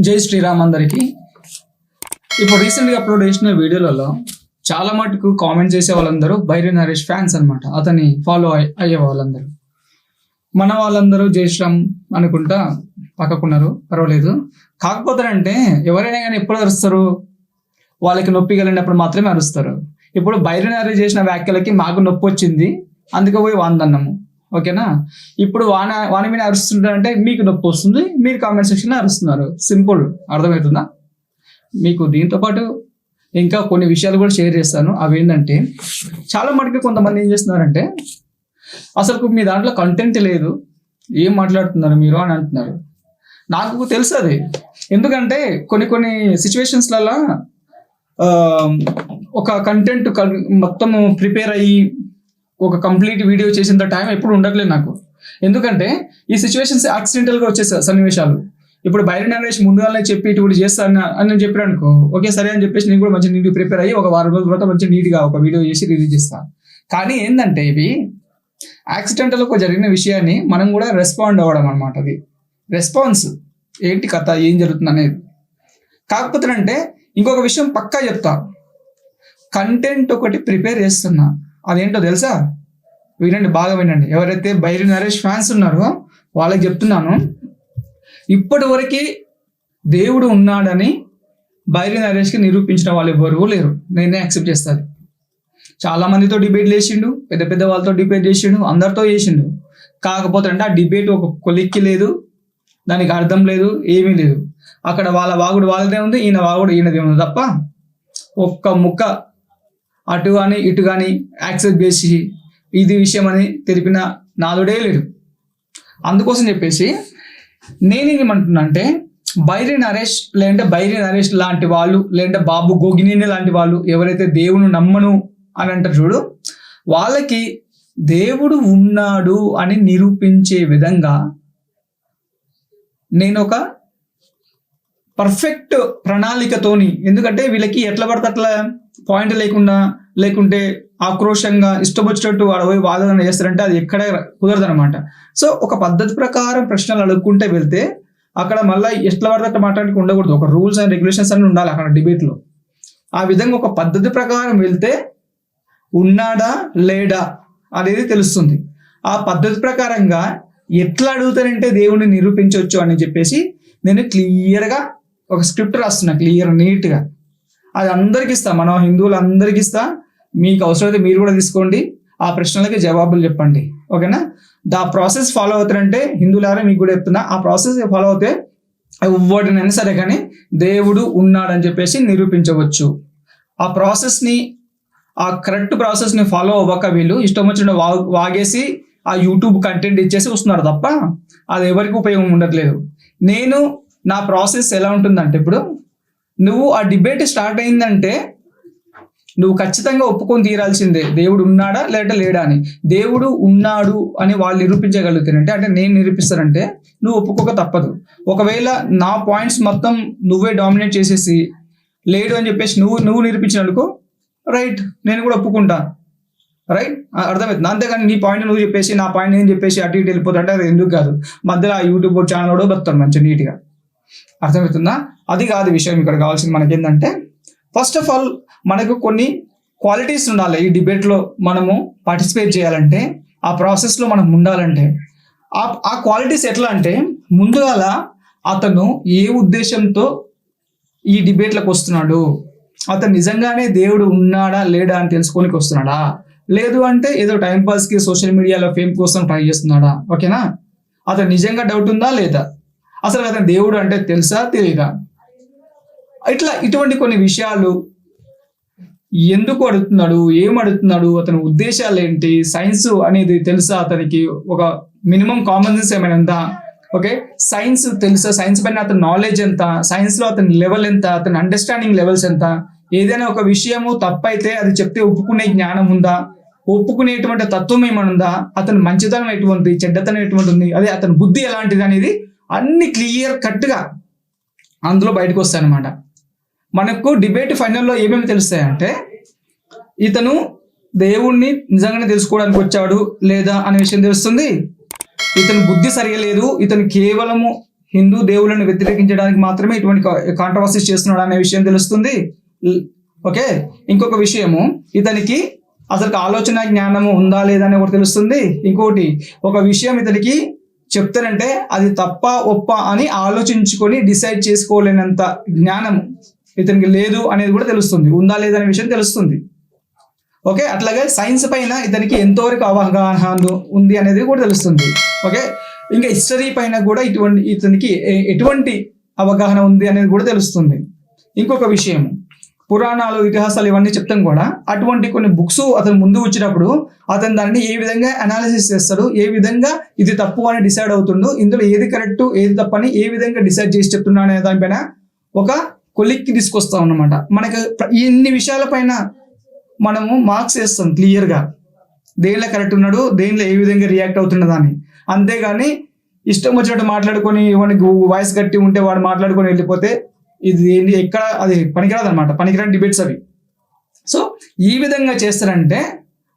జై శ్రీరామ్ అందరికి. ఇప్పుడు రీసెంట్గా అప్లోడ్ చేసిన వీడియోలలో చాలా మటుకు కామెంట్ చేసే వాళ్ళందరూ బైరి నరేష్ ఫ్యాన్స్ అన్నమాట. అతని ఫాలో అయ్యే వాళ్ళందరూ. మన వాళ్ళందరూ జై శ్రీరామ్ అనుకుంటా పక్కకున్నారు. పర్వాలేదు. కాకపోతే అంటే ఎవరైనా కానీ ఎప్పుడు అరుస్తారు? వాళ్ళకి నొప్పి కలిగినప్పుడు మాత్రమే అరుస్తారు. ఇప్పుడు బైరి నరేష్ చేసిన వ్యాఖ్యలకి మాకు నొప్పి వచ్చింది. అందుకే పోయి వాందన్నాము. ఓకేనా? ఇప్పుడు వాన వాని మీద అరుస్తుంటారంటే మీకు నొప్పి వస్తుంది మీరు కామెంట్ సెక్షన్ అరుస్తున్నారు. సింపుల్ అర్థమవుతుందా? మీకు దీంతో పాటు ఇంకా కొన్ని విషయాలు కూడా షేర్ చేస్తాను. అవి ఏంటంటే చాలా మటుకు కొంతమంది ఏం చేస్తున్నారంటే అసలు మీ దాంట్లో కంటెంట్ లేదు. ఏం మాట్లాడుతున్నారు మీరు అని అంటున్నారు. నాకు తెలుసు అది. ఎందుకంటే కొన్ని కొన్ని సిచ్యువేషన్స్లలో ఒక కంటెంట్ మొత్తం ప్రిపేర్ అయ్యి ఒక కంప్లీట్ వీడియో చేసేంత టైం ఎప్పుడు ఉండట్లేదు నాకు. ఎందుకంటే ఈ సిచ్యువేషన్స్ యాక్సిడెంటల్గా వచ్చే సన్నివేశాలు. ఇప్పుడు బయట నరేష్ ముందుగానే చెప్పి ఇటు చేస్తాను అని నేను చెప్పాను అనుకో ఓకే సరే అని చెప్పేసి నేను కూడా మంచి నీట్గా ప్రిపేర్ అయ్యి ఒక వారం రోజుల తర్వాత మంచి నీట్గా ఒక వీడియో చేసి రిలీజ్ చేస్తాను కానీ ఏంటంటే ఇవి యాక్సిడెంటల్ ఒక జరిగిన విషయాన్ని మనం కూడా రెస్పాండ్ అవ్వడం అనమాట అది. రెస్పాన్స్ ఏంటి కథ ఏం జరుగుతుంది అనేది. కాకపోతే అంటే ఇంకొక విషయం పక్కా చెప్తా. కంటెంట్ ఒకటి ప్రిపేర్ చేస్తున్నా. అదేంటో తెలుసా? వినండి బాగా వినండి. ఎవరైతే బైరి నరేష్ ఫ్యాన్స్ ఉన్నారో వాళ్ళకి చెప్తున్నాను. ఇప్పటి వరకు దేవుడు ఉన్నాడని బైరి నరేష్కి నిరూపించిన వాళ్ళు ఎవరు లేరు. నేనే యాక్సెప్ట్ చేస్తాను చాలా మందితో డిబేట్ చేసిండు పెద్ద పెద్ద వాళ్ళతో డిబేట్ చేసిండు అందరితో చేసిండు. కాకపోతే అంటే ఆ డిబేట్ ఒక కొలిక్కి లేదు దానికి అర్థం లేదు ఏమీ లేదు. అక్కడ వాళ్ళ వాగుడు వాళ్ళదే ఉంది ఈయన వాగుడు ఈయనదే ఉంది తప్ప ఒక్క ముక్క అటు కానీ ఇటు కానీ యాక్సెప్ట్ చేసి ఇది విషయం అని తెలిపిన నాలుడే లేడు. అందుకోసం చెప్పేసి నేనేమంటున్నా అంటే బైరి నరేష్ లేదంటే బైరి నరేష్ లాంటి వాళ్ళు లేదంటే బాబు గోగినేని లాంటి వాళ్ళు ఎవరైతే దేవుని నమ్మను అని అంటారు చూడు వాళ్ళకి దేవుడు ఉన్నాడు అని నిరూపించే విధంగా నేను ఒక పర్ఫెక్ట్ ప్రణాళికతోని. ఎందుకంటే వీళ్ళకి ఎట్లా పడితే అట్లా పాయింట్ లేకుండా లేకుంటే ఆక్రోషంగా ఇష్టం వచ్చినట్టు వాడు పోయి వాదన చేస్తారంటే అది ఎక్కడ కుదరదు అనమాట సో ఒక పద్ధతి ప్రకారం ప్రశ్నలు అడుక్కుంటే వెళ్తే అక్కడ మళ్ళీ ఎట్లా పడితే అట్లా మాట్లాడికి ఉండకూడదు. ఒక రూల్స్ అండ్ రెగ్యులేషన్స్ అన్ని ఉండాలి అక్కడ డిబేట్లో ఆ విధంగా ఒక పద్ధతి ప్రకారం వెళ్తే ఉన్నాడా లేడా అనేది తెలుస్తుంది. ఆ పద్ధతి ప్రకారంగా ఎట్లా అడుగుతారంటే దేవుడిని నిరూపించవచ్చు అని చెప్పేసి నేను క్లియర్గా ఒక స్క్రిప్ట్ రాస్తున్నా క్లియర్ నీట్గా. అది అందరికి ఇస్తా మనం హిందువులు అందరికి ఇస్తా. మీకు అవసరమైతే మీరు కూడా తీసుకోండి. ఆ ప్రశ్నలకి జవాబులు చెప్పండి. ఓకేనా? దా ప్రాసెస్ ఫాలో అవుతారంటే హిందువులారా మీకు కూడా చెప్తున్నా ఆ ప్రాసెస్ ఫాలో అవుతే ఎవరినైనా సరే కానీ దేవుడు ఉన్నాడని చెప్పేసి నిరూపించవచ్చు. ఆ ప్రాసెస్ని ఆ కరెక్ట్ ప్రాసెస్ని ఫాలో అవ్వక వీళ్ళు ఇష్టం వచ్చిన వా వాగేసి ఆ యూట్యూబ్ కంటెంట్ ఇచ్చేసి వస్తున్నారు తప్ప అది ఎవరికి ఉపయోగం ఉండట్లేదు. నేను నా ప్రాసెస్ ఎలా ఉంటుందంటే ఇప్పుడు నువ్వు ఆ డిబేట్ స్టార్ట్ అయిందంటే నువ్వు ఖచ్చితంగా ఒప్పుకొని తీరాల్సిందే. దేవుడు ఉన్నాడా లేదంటే లేడా అని. దేవుడు ఉన్నాడు అని వాళ్ళు నిరూపించగలుగుతారంటే అంటే నేను నిరూపిస్తానంటే నువ్వు ఒప్పుకోక తప్పదు. ఒకవేళ నా పాయింట్స్ మొత్తం నువ్వే డామినేట్ చేసేసి లేడు అని చెప్పేసి నువ్వు నువ్వు నిరూపించినందుకు రైట్ నేను కూడా ఒప్పుకుంటా. రైట్ అర్థమవుతుంది అంతేగాని నీ పాయింట్ నువ్వు చెప్పేసి నా పాయింట్ నేను చెప్పేసి అటు ఇటు వెళ్ళిపోతుంటే అది ఎందుకు కాదు. మధ్యలో ఆ యూట్యూబ్ ఛానల్ కూడా బతాడు మంచిగా నీట్గా అర్థమవుతుందా? అది కాదు విషయం ఇక్కడ కావాల్సింది మనకి ఏంటంటే ఫస్ట్ ఆఫ్ ఆల్ మనకు కొన్ని క్వాలిటీస్ ఉండాలి. ఈ డిబేట్లో మనము పార్టిసిపేట్ చేయాలంటే ఆ ప్రాసెస్లో మనం ఉండాలంటే ఆ ఆ క్వాలిటీస్ ఎట్లా అంటే ముందుగాల అతను ఏ ఉద్దేశంతో ఈ డిబేట్లకు వస్తున్నాడు? అతను నిజంగానే దేవుడు ఉన్నాడా లేడా అని తెలుసుకోనికి వస్తున్నాడా? లేదు అంటే ఏదో టైంపాస్కి సోషల్ మీడియాలో ఫేమ్ కోసం ట్రై చేస్తున్నాడా? ఓకేనా? అతను నిజంగా డౌట్ ఉందా లేదా? అసలు అతను దేవుడు అంటే తెలుసా తెలియదా ఇట్లా ఇటువంటి కొన్ని విషయాలు ఎందుకు అడుగుతున్నాడు ఏం అడుగుతున్నాడు అతని ఉద్దేశాలు ఏంటి సైన్స్ అనేది తెలుసా అతనికి? ఒక మినిమం కామన్ సెన్స్ ఏమైనా ఉందా? ఓకే సైన్స్ తెలుసా? సైన్స్ పైన అతని నాలెడ్జ్ ఎంత? సైన్స్లో అతని లెవెల్ ఎంత? అతని అండర్స్టాండింగ్ లెవెల్స్ ఎంత? ఏదైనా ఒక విషయము తప్పైతే అది చెప్తే ఒప్పుకునే జ్ఞానం ఉందా? ఒప్పుకునేటువంటి తత్వం ఏమైనా ఉందా? అతని మంచితనం ఎటువంటి చెడ్డతనం ఎటువంటి ఉంది? అదే అతని బుద్ధి ఎలాంటిది అనేది అన్ని క్లియర్ కట్గా అందులో బయటకు వస్తాయి అనమాట మనకు డిబేట్ ఫైనల్లో ఏమేమి తెలుస్తాయంటే ఇతను దేవుణ్ణి నిజంగానే తెలుసుకోవడానికి వచ్చాడు లేదా అనే విషయం తెలుస్తుంది. ఇతని బుద్ధి సరిగా లేదు ఇతను కేవలము హిందూ దేవులను వ్యతిరేకించడానికి మాత్రమే ఇటువంటి కాంట్రవర్సీస్ చేస్తున్నాడు అనే విషయం తెలుస్తుంది. ఓకే? ఇంకొక విషయము ఇతనికి అసలు ఆలోచన జ్ఞానము ఉందా లేదా అని ఒకటి తెలుస్తుంది. ఇంకోటి ఒక విషయం ఇతనికి చెప్తారంటే అది తప్ప ఒప్ప అని ఆలోచించుకొని డిసైడ్ చేసుకోలేనంత జ్ఞానము ఇతనికి లేదు అనేది కూడా తెలుస్తుంది. ఉందా లేదనే విషయం తెలుస్తుంది. ఓకే? అట్లాగే సైన్స్ పైన ఇతనికి ఎంతవరకు అవగాహన ఉంది అనేది కూడా తెలుస్తుంది. ఓకే? ఇంకా హిస్టరీ పైన కూడా ఇటువంటి ఇతనికి ఎటువంటి అవగాహన ఉంది అనేది కూడా తెలుస్తుంది. ఇంకొక విషయం పురాణాలు ఇతిహాసాలు ఇవన్నీ చెప్తాం కూడా. అటువంటి కొన్ని బుక్స్ అతను ముందు వచ్చినప్పుడు అతను దానిని ఏ విధంగా అనాలిసిస్ చేస్తాడు ఏ విధంగా ఇది తప్పు అని డిసైడ్ అవుతుండో ఇందులో ఏది కరెక్ట్ ఏది తప్పని ఏ విధంగా డిసైడ్ చేసి చెప్తున్నా అనే దానిపైన ఒక కొలిక్కి తీసుకొస్తాం అనమాట మనకు ప్ర- ఇన్ని విషయాలపైన మనము మార్క్స్ వేస్తాం క్లియర్గా దేనిలో కరెక్ట్ ఉన్నాడు దేనిలో ఏ విధంగా రియాక్ట్ అవుతున్నదాన్ని అంతేగాని ఇష్టం వచ్చినట్టు మాట్లాడుకొని వానికి వాయిస్ గట్టి ఉంటే వాడు మాట్లాడుకొని వెళ్ళిపోతే ఇది ఏంటి? ఎక్కడ అది పనికిరాదు అనమాట పనికిరాని డిబేట్స్ అవి. సో ఈ విధంగా చేస్తారంటే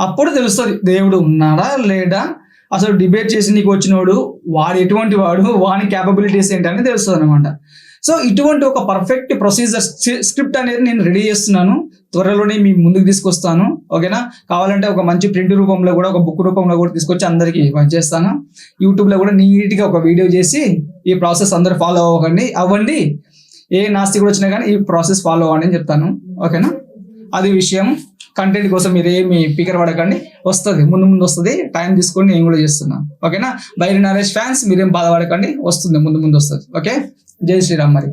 అప్పుడు తెలుస్తుంది దేవుడు ఉన్నాడా లేడా? అసలు డిబేట్ చేసి నీకు వచ్చినోడు వాడు ఎటువంటి వాడు? వాని క్యాపబిలిటీస్ ఏంటి? అని తెలుస్తుంది అనమాట సో ఇటువంటి ఒక పర్ఫెక్ట్ ప్రొసీజర్ స్క్రిప్ట్ అనేది నేను రెడీ చేస్తున్నాను. త్వరలోనే మీ ముందుకు తీసుకొస్తాను. ఓకేనా? కావాలంటే ఒక మంచి ప్రింట్ రూపంలో కూడా ఒక బుక్ రూపంలో కూడా తీసుకొచ్చి అందరికీ చేస్తాను యూట్యూబ్లో కూడా నీట్గా ఒక వీడియో చేసి ఈ ప్రాసెస్ అందరూ ఫాలో అవ్వకండి అవ్వండి. ఏ నాస్తికుడు వచ్చినా కానీ ఈ ప్రాసెస్ ఫాలో అవ్వండి అని చెప్తాను. ఓకేనా అది విషయం. కంటెంట్ కోసం మీరు ఏమి పికర్ పడకండి. వస్తుంది. ముందు ముందు వస్తుంది. టైం తీసుకొని నేను కూడా చేస్తున్నాను ఓకేనా బైరి నరేష్ ఫ్యాన్స్ మీరేం బాధపడకండి. వస్తుంది. ముందు ముందు వస్తుంది. ఓకే జై శ్రీరామ్ మరి.